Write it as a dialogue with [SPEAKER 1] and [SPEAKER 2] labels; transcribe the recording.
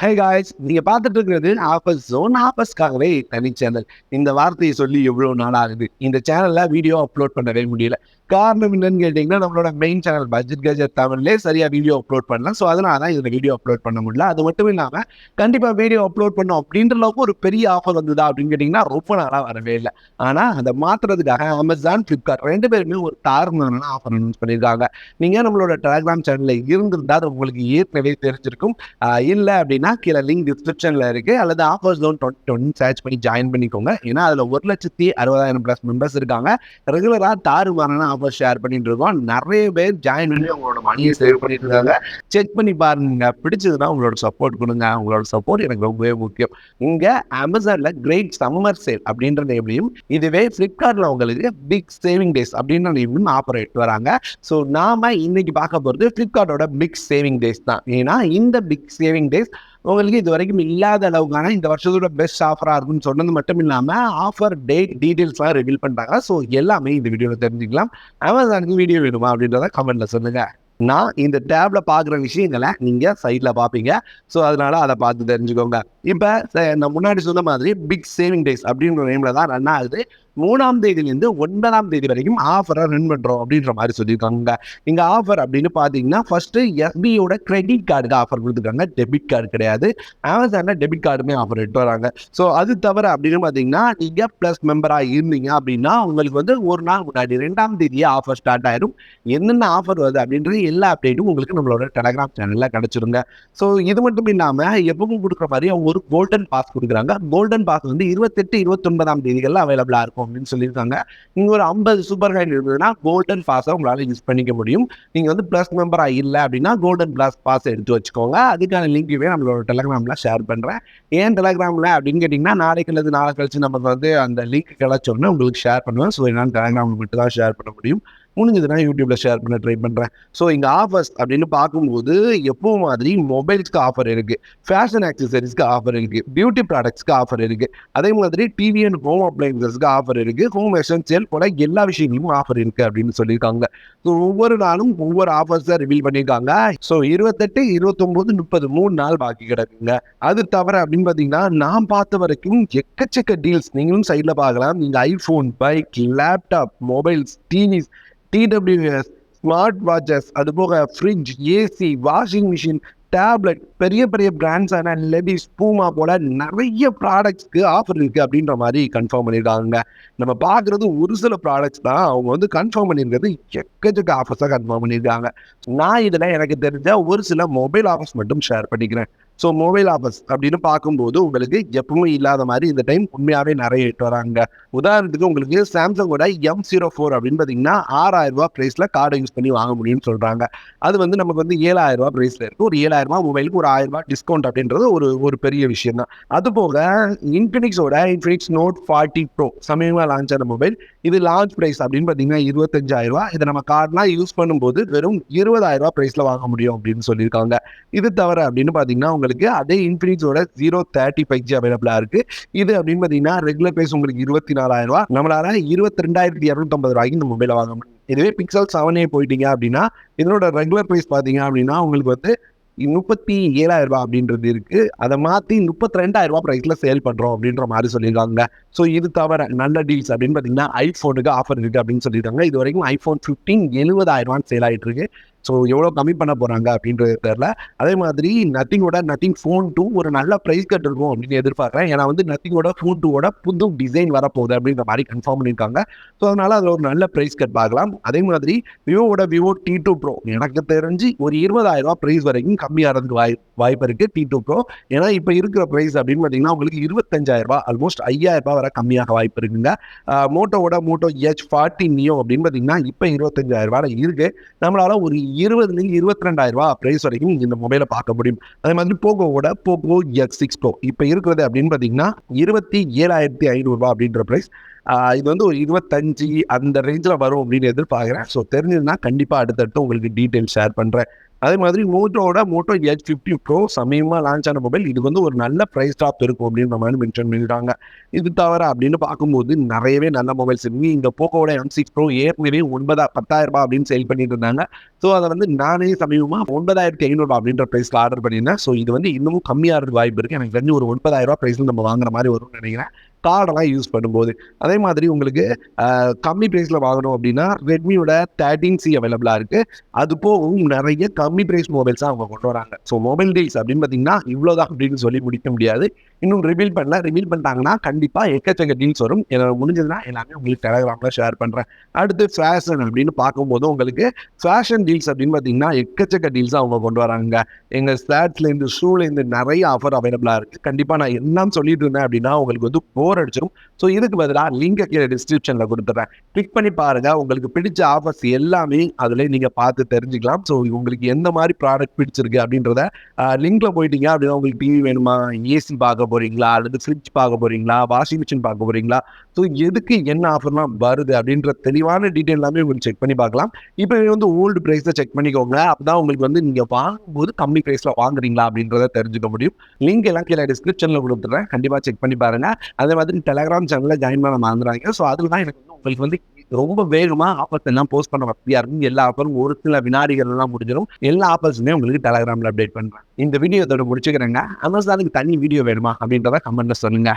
[SPEAKER 1] High guys நீங்கள் பார்த்துட்டு இருக்கிறது ஆஃபர்ஸ் ஜோன் ஆஃபர்ஸ்க்காகவே தனி சேனல் இந்த வார்த்தையை சொல்லி எவ்வளோ நாள் ஆகுது இந்த சேனலில் வீடியோ அப்லோட் பண்ணவே முடியல. காரணம் என்னன்னு கேட்டிங்கன்னா நம்மளோட மெயின் சேனல் பட்ஜெட் கஜெட் தமிழ்லே சரியாக வீடியோ அப்லோட் பண்ணலாம் ஸோ அதனால தான் இதில் வீடியோ அப்லோட் பண்ண முடியல. அது மட்டும் இல்லாமல் கண்டிப்பாக வீடியோ அப்லோட் பண்ணோம் அப்படின்ற அளவுக்கு ஒரு பெரிய ஆஃபர் வந்ததா அப்படின்னு கேட்டிங்கன்னா ரொம்ப நாளாக வரவே இல்லை. ஆனால் அதை மாற்றுறதுக்காக அமேசான் ஃப்ளிப்கார்ட் ரெண்டு பேருமே ஒரு தாறுமாறான ஆஃபர் அனௌன்ஸ் பண்ணியிருக்காங்க. நீங்கள் நம்மளோட டெலிகிராம் சேனலில் இருந்திருந்தால் அது உங்களுக்கு ஏற்கனவே தெரிஞ்சிருக்கும். இல்லை அப்படின்னா கீழே லிங்க் டிஸ்கிரிப்ஷனில் இருக்குது அல்லது offers loan twenty twenty search பண்ணி ஜாயின் பண்ணிக்கோங்க. ஏன்னா அதில் ஒரு லட்சத்தி அறுபதாயிரம் ப்ளஸ் மெம்பர்ஸ் இருக்காங்க. ரெகுலராக தாறுமாறான ஆஃபர் ஷேர் பண்ணிட்டு இருக்கோம் நிறைய பேர் ஜாயின் பண்ணி அவங்களோட மணியை சேவ் பண்ணிட்டு இருக்காங்க செக் பண்ணி பாருங்க. பிடிச்சதுன்னா உங்களோட சப்போர்ட் கொடுங்க. உங்களோட சப்போர்ட் எனக்கு ரொம்பவே முக்கியம். இங்கே அமேசானில் கிரேட் சம்மர் சேல் அப்படின்ற நேம்லையும் இதுவே ஃப்ளிப்கார்ட்டில் உங்களுக்கு பிக் சேவிங் டேஸ் அப்படின்ற நேம்லையும் ஆஃபர் எடுத்து வராங்க. ஸோ நாம இன்னைக்கு பார்க்க போகிறது ஃப்ளிப்கார்ட்டோட பிக் சேவிங் டேஸ் தான். ஏன்னா இந்த பிக் சேவிங் டேஸ் உங்களுக்கு இது வரைக்கும் இல்லாத அளவுக்கான இந்த வருஷத்தோட பெஸ்ட் ஆஃபராக இருக்கும்னு சொன்னது மட்டும் இல்லாமல் ஆஃபர் டேட் டீட்டெயில்ஸ்லாம் ரிவீல் பண்ணுறாங்க ஸோ எல்லாமே இந்த வீடியோவில் தெரிஞ்சுக்கலாம். அமேசானுக்கு வீடியோ வேணுமா அப்படின்றத கமெண்ட்டில் சொல்லுங்கள் நான் இந்த டேப்ல பார்க்குற விஷயங்களை நீங்கள் சைட்டில் பார்ப்பீங்க. ஸோ அதனால அதை பார்த்து தெரிஞ்சுக்கோங்க. இப்போ நான் முன்னாடி சொன்ன மாதிரி பிக் சேவிங் டேஸ் அப்படின்ற நேமில் தான் ரன் ஆகுது. மூணாம் தேதியிலேருந்து ஒன்பதாம் தேதி வரைக்கும் ஆஃபரை ரன் பண்ணுறோம் அப்படின்ற மாதிரி சொல்லியிருக்காங்க. இங்கே ஆஃபர் அப்படின்னு பார்த்தீங்கன்னா ஃபர்ஸ்ட்டு எஸ்பியோட கிரெடிட் கார்டுக்கு ஆஃபர் கொடுத்துருக்காங்க. டெபிட் கார்டு கிடையாது. அமேசானில் டெபிட் கார்டுமே ஆஃபர் எடுத்து வராங்க. ஸோ அது தவிர அப்படின்னு பார்த்தீங்கன்னா நீங்கள் ப்ளஸ் மெம்பராக இருந்தீங்க அப்படின்னா உங்களுக்கு வந்து ஒரு நாள் முன்னாடி ரெண்டாம் தேதியே ஆஃபர் ஸ்டார்ட் ஆயிடும் என்னென்ன ஆஃபர் வருது அப்படின்றது எல்லா அப்டேட்டும் உங்களுக்கு நம்மளோட டெலகிராம் சேனலில் கிடச்சிருங்க. ஸோ இது மட்டும் இல்லாமல் எப்பவும் கொடுக்குற மாதிரி அவங்க ஒரு கோல்டன் பாஸ் கொடுக்குறாங்க. கோல்டன் பாஸ் வந்து இருபத்தெட்டு இருபத்தொன்பதாம் தேதிகளில் அவைலபிளாக இருக்கும். அப்படின்னு சொல்லியிருக்காங்க. இங்கே ஒரு ஐம்பது சூப்பர் காயின் இருந்ததுன்னா கோல்டன் பாஸை உங்களால் யூஸ் பண்ணிக்க முடியும். நீங்கள் வந்து ப்ளஸ் மெம்பராக இல்லை அப்படின்னா கோல்டன் ப்ளஸ் பாஸ் எடுத்து வச்சுக்கோங்க. அதுக்கான லிங்க்குமே நம்மளோட டெலகிராமில் ஷேர் பண்ணுறேன் ஏன் டெலகிராமில் அப்படின்னு கேட்டிங்கன்னா நாளைக்கு அல்லது நாளை கழிச்சு நம்ம வந்து அந்த லிங்க் கிடச்சோன்னே உங்களுக்கு ஷேர் பண்ணுவேன். ஸோ என்னால் டெலகிராமில் மட்டும் தான் ஷேர் பண்ண முடியும். முடிஞ்சதுன்னா யூடியூப்பில் ஷேர் பண்ண ட்ரை பண்ணுறேன் ஸோ இங்கே ஆஃபர்ஸ் அப்படின்னு பார்க்கும்போது எப்போ மாதிரி மொபைல்ஸ்க்கு ஆஃபர் இருக்குது ஃபேஷன் ஆக்சசரிஸ்க்கு ஆஃபர் இருக்குது பியூட்டி ப்ராடக்ட்ஸ்க்கு ஆஃபர் இருக்கு. அதே மாதிரி டிவி அண்ட் ஹோம் அப்ளைன்சஸ்க்கு ஆஃபர் இருக்கு. ஹோம் எசன்சியல் போல எல்லா விஷயங்களும் ஆஃபர் இருக்கு அப்படின்னு சொல்லியிருக்காங்க. ஸோ ஒவ்வொரு நாளும் ஒவ்வொரு ஆஃபர்ஸை ரிவீல் பண்ணியிருக்காங்க. ஸோ இருபத்தெட்டு இருபத்தொம்போது முப்பது மூணு நாள் பாக்கி கிடக்குங்க. அது தவிர அப்படின்னு பார்த்தீங்கன்னா நான் பார்த்த வரைக்கும் எக்கச்சக்க டீல்ஸ் நீங்களும் சைடில் பார்க்கலாம். நீங்கள் iPhone bike laptop mobiles TVs TWS smart watches அது போக fridge AC washing machine tablet பெரிய பெரிய பிராண்ட்ஸான லெவிஸ் பூமா போல நிறைய ப்ராடக்ட்ஸ்க்கு ஆஃபர் இருக்குது அப்படின்ற மாதிரி கன்ஃபார்ம் பண்ணியிருக்காங்க நம்ம பார்க்குறது ஒரு சில ப்ராடக்ட்ஸ் தான். அவங்க வந்து கன்ஃபார்ம் பண்ணியிருக்கிறது எக்கச்சக்க ஆஃபர்ஸாக கன்ஃபார்ம் பண்ணியிருக்காங்க நான் இதில் எனக்கு தெரிஞ்ச ஒரு சில மொபைல் ஆஃபர்ஸ் மட்டும் ஷேர் பண்ணிக்கிறேன். ஸோ மொபைல் ஆஃபர்ஸ் அப்படின்னு பார்க்கும்போது உங்களுக்கு எப்பவுமே இல்லாத மாதிரி இந்த டைம் உண்மையாகவே நிறைய இட்டு வராங்க. உதாரணத்துக்கு உங்களுக்கு சாம்சங்கோட எம் ஜீரோ ஃபோர் அப்படின்னு பார்த்தீங்கன்னா ஆறாயிரம் ரூபா ப்ரைஸில் கார்டை யூஸ் பண்ணி வாங்க முடியும்னு சொல்கிறாங்க அது வந்து நமக்கு வந்து ஏழாயிரம் ரூபா ப்ரைஸில் இருக்குது ஒரு ஏழாயிரம் ரூபா மொபைலுக்கு ஒரு ஆயிரம் ரூபா டிஸ்கவுண்ட் அப்படின்றது ஒரு ஒரு பெரிய விஷயம் தான். அது போக இன்ஃபினிக்ஸோட இன்ஃபினிக்ஸ் நோட் ஃபார்ட்டி ப்ரோ சமயமாக லான்ச் ஆன மொபைல் இது லான்ச் ப்ரைஸ் அப்படின்னு பார்த்தீங்கன்னா இருபத்தஞ்சாயிரம் ரூபா இதை நம்ம கார்டெலாம் யூஸ் பண்ணும்போது வெறும் இருபதாயிரம் ரூபா ப்ரைஸில் வாங்க முடியும் அப்படின்னு சொல்லியிருக்காங்க. இது தவிர அப்படின்னு பார்த்தீங்கன்னா உங்களுக்கு அதே இன்ஃபினிக்ஸோட ஜீரோ தேர்ட்டி ஃபைவ் ஜி அவைலபிளாக இருக்குது இது அப்படின்னு பார்த்தீங்கன்னா ரெகுலர் ப்ரைஸ் உங்களுக்கு இருபத்தி நாலாயிரம் ரூபா. நம்மளால இருபத்தி ரெண்டாயிரத்தி இரநூத்தம்பது ரூபாய்க்கு இந்த மொபைலை வாங்க முடியும். இதுவே பிக்சல் செவனே போயிட்டீங்க அப்படின்னா இதனோட ரெகுலர் ப்ரைஸ் பார்த்தீங்க அப்படின்னா உங்களுக்கு வந்து முப்பத்தி ஏழாயிரம் ரூபாய் அப்படின்றது இருக்கு. அதை மாற்றி முப்பத்தி ரெண்டாயிரம் ரூபாய் ப்ரைஸில் சேல் பண்ணுறோம் அப்படின்ற மாதிரி சொல்லியிருக்காங்க. ஸோ இது தவிர நல்ல டீல்ஸ் அப்படின்னு பார்த்தீங்கன்னா ஐஃபோனுக்கு ஆஃபர் இருக்குது அப்படின்னு சொல்லியிருக்காங்க. இது வரைக்கும் ஐஃபோன் ஃபிஃப்டீன் எழுபதாயிரம் ரூபான்னு சேல் ஆகிட்டு இருக்கு. ஸோ எவ்வளோ கம்மி பண்ண போகிறாங்க அப்படின்றது தெரில அதே மாதிரி நத்திங்கோட நத்திங் ஃபோன் டூ ஒரு நல்ல ப்ரைஸ் கட் இருக்கும் அப்படின்னு எதிர்பார்க்குறேன். ஏன்னா வந்து நத்திங்கோட ஃபோன் டூவோட புது டிசைன் வரப்போகுது அப்படின்ற மாதிரி கன்ஃபார்ம் பண்ணியிருக்காங்க. ஸோ அதனால் அதில் ஒரு நல்ல ப்ரைஸ் கட் பார்க்கலாம். அதே மாதிரி விவோட விவோ டி டூ ப்ரோ எனக்கு தெரிஞ்சு ஒரு இருபதாயிரரூபா ப்ரைஸ் வரைக்கும் கம்மியாகிறதுக்கு வாய் வாய்ப்பு இருக்குது டி டூ ப்ரோ ஏன்னா இப்போ இருக்கிற ப்ரைஸ் அப்படின்னு பார்த்தீங்கன்னா உங்களுக்கு இருபத்தஞ்சாயிரரூபா ஆல்மோஸ்ட் ஐயாயிரரூபா வர வரை கம்மியாக வாய்ப்பு இருக்குங்க. மோட்டோவோட மோட்டோ ஹெச் ஃபார்ட்டி நியோ அப்படின்னு பார்த்தீங்கன்னா இப்போ இருபத்தஞ்சாயிரரூபாவில் இருக்குது நம்மளால் ஒரு இருபதுலேருந்து இருபத்தி ரெண்டாயிரம் ரூபா ப்ரைஸ் வரைக்கும் இந்த மொபைலை பார்க்க முடியும். அதே மாதிரி போகோவோட போகோ எக்ஸ் சிக்ஸ் ப்ரோ இப்போ இருக்கிறது அப்படின்னு பார்த்தீங்கன்னா இருபத்தி ஏழாயிரத்தி ஐநூறுரூவா அப்படின்ற ப்ரைஸ் இது வந்து ஒரு இருபத்தஞ்சு அந்த ரேஞ்சில் வரும் அப்படின்னு எதிர்பார்க்குறேன். ஸோ தெரிஞ்சதுன்னா கண்டிப்பாக அடுத்தடுத்து உங்களுக்கு டீட்டெயில் ஷேர் பண்ணுறேன் அதே மாதிரி மோட்டோட மோட்டோ எச் ஃபிஃப்டி ப்ரோ சமயமாக லான்ச் ஆன மொபைல் இது வந்து ஒரு நல்ல ப்ரைஸ் டாப் இருக்கும் அப்படின்ற மாதிரி மென்ஷன் பண்ணிட்டாங்க இது தவிர அப்படின்னு பார்க்கும்போது நிறையவே நல்ல மொபைல்ஸ் இருக்கு. இந்த போக்கோட எம் சிக்ஸ் ப்ரோ ஏற்கனவே ஒன்பதா பத்தாயிரம் ரூபாய் அப்படின்னு சேல் பண்ணிட்டு இருந்தாங்க. ஸோ அதை வந்து நானே சமீபமாக ஒன்பதாயிரத்தி ஐநூறுபா அப்படின்ற ப்ரைஸில் ஆர்டர் பண்ணியிருந்தேன். ஸோ இது வந்து இன்னமும் கம்மியாக வாய்ப்பு இருக்குது எனக்கு தெரிஞ்சு ஒரு ஒன்பதாயிரம் ரூபாய் ப்ரைஸில் நம்ம வாங்குற மாதிரி வரும்னு நினைக்கிறேன். கார்டெல்லாம் யூஸ் பண்ணும்போது. அதே மாதிரி உங்களுக்கு கம்மி ப்ரைஸில் வாங்கணும் அப்படின்னா ரெட்மியோட தேர்ட்டீன் சி அவைலபிளாக இருக்குது அது போகவும் நிறைய கம்மி ப்ரைஸ் மொபைல்ஸாக அவங்க கொண்டு வராங்க. ஸோ மொபைல் டீல்ஸ் அப்படின்னு பார்த்தீங்கன்னா இவ்வளோதான் அப்படின்னு சொல்லி முடிக்க முடியாது. இன்னும் ரிவீல் பண்ணல. ரிவீல் பண்ணிட்டாங்கன்னா கண்டிப்பாக எக்கச்சக்க டீல்ஸ் வரும். எனக்கு முடிஞ்சதுன்னா எல்லாமே உங்களுக்கு டெலகிராமில் ஷேர் பண்ணுறேன் அடுத்து ஃபேஷன் அப்படின்னு பார்க்கும்போது உங்களுக்கு ஃபேஷன் டீல்ஸ் அப்படின்னு பார்த்தீங்கன்னா எக்கச்சக்க டீல்ஸ் அவங்க கொண்டு வராங்க. எங்கள் ஸ்லாட்ஸ்லேருந்து ஷூலேருந்து நிறைய ஆஃபர் அவைலபிளாக இருக்குது கண்டிப்பாக நான் என்னன்னு சொல்லிட்டு இருந்தேன் அப்படின்னா உங்களுக்கு வந்து போர் அடிச்சிடும் ஸோ இதுக்கு பதிலாக லிங்கை கீழே டிஸ்கிரிப்ஷனில் கொடுத்துட்றேன் கிளிக் பண்ணி பாருங்கள் உங்களுக்கு பிடிச்ச ஆஃபர்ஸ் எல்லாமே அதில் நீங்கள் பார்த்து தெரிஞ்சுக்கலாம். ஸோ உங்களுக்கு எந்த மாதிரி ப்ராடக்ட் பிடிச்சிருக்கு அப்படின்றத லிங்கில் போயிட்டீங்க அப்படின்னா உங்களுக்கு டிவி வேணுமா? ஏசி பார்க்க போகிறீங்களா அல்லது ஃப்ரிட்ஜ் பார்க்க போகிறீங்களா வாஷிங் மிஷின் பார்க்க போகிறீங்களா ஸோ எதுக்கு என்ன ஆஃபர்லாம் வருது அப்படின்ற தெளிவான டீட்டெயில் எல்லாமே உங்களுக்கு செக் பண்ணி பார்க்கலாம். இப்போ வந்து ஓல்டு ப்ரைஸை செக் பண்ணிக்கோங்க. அப்பதான் உங்களுக்கு வந்து நீங்கள் வாங்கும்போது கம்மி ப்ரைஸில் வாங்குறீங்களா அப்படின்றத தெரிஞ்சுக்க முடியும். லிங்க் எல்லாம் கீழே டிஸ்கிரிப்ஷனில் கொடுத்துட்றேன் கண்டிப்பாக செக் பண்ணி பாருங்கள் அதே மாதிரி டெலகிராம் சேனலில் ஜாயின் பண்ண மறந்துறாங்க ஸோ அதில் தான் எனக்கு வந்து உங்களுக்கு வந்து ரொம்ப வேகமாக ஆஃபர்ஸ் எல்லாம் போஸ்ட் பண்ண வசதியாக இருக்கும் எல்லா ஆஃபரும் ஒரு சில வினாடிகள் எல்லாம் முடிஞ்சிடும். எல்லா ஆஃபர்ஸுமே உங்களுக்கு டெலகிராமில் அப்டேட் பண்ணுறேன் இந்த வீடியோ இதோட முடிச்சுக்கிறேங்க. அமேசானுக்கு தனி வீடியோ வேணுமா அப்படின்றத கமெண்ட்டில் சொல்லுங்க.